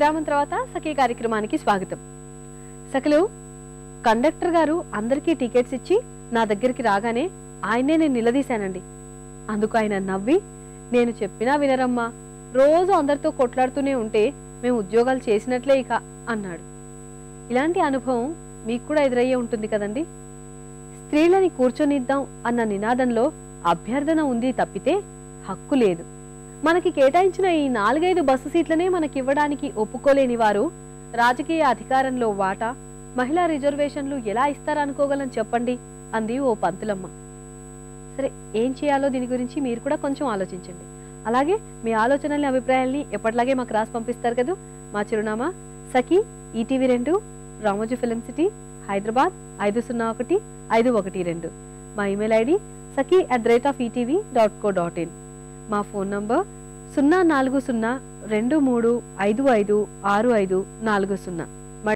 విరామం తర్వాత సఖీ కార్యక్రమానికి స్వాగతం. సఖలు కండక్టర్ గారు అందరికీ టికెట్స్ ఇచ్చి నా దగ్గరికి రాగానే ఆయనే నేను నిలదీశానండి. అందుకు ఆయన నవ్వి నేను చెప్పినా వినరమ్మా రోజు అందరితో కొట్లాడుతూనే ఉంటే మేము ఉద్యోగాలు చేసినట్లే ఇక అన్నాడు. ఇలాంటి అనుభవం మీకు కూడా ఎదురయ్యే ఉంటుంది కదండి. స్త్రీలని కూర్చొనిద్దాం అన్న నినాదంలో అభ్యర్థన ఉంది తప్పితే హక్కు లేదు. మనకి కేటాయించిన ఈ నాలుగైదు బస్సు సీట్లనే మనకివ్వడానికి ఒప్పుకోలేని వారు రాజకీయ అధికారంలో వాటా మహిళా రిజర్వేషన్లు ఎలా ఇస్తారనుకోగలం చెప్పండి అంది ఓ పంతులమ్మ. సరే ఏం చేయాలో దీని గురించి మీరు కూడా కొంచెం ఆలోచించండి. అలాగే మీ ఆలోచనల్ని అభిప్రాయాల్ని ఎప్పటిలాగే మాకు రాసి పంపిస్తారు కదా. మా చిరునామా సఖి ఈటీవీ రెండు రామోజీ ఫిలిం సిటీ హైదరాబాద్ ఐదు సున్నా ఒకటి ఐదు ఒకటి రెండు. మా email ID Sakhi at the rate of ETV dot co dot in. మా ఫోన్ నంబర్ సున్నా నాలుగు సున్నా రెండు మూడు ఐదు ఐదు ఆరు ఐదు నాలుగు సున్నా.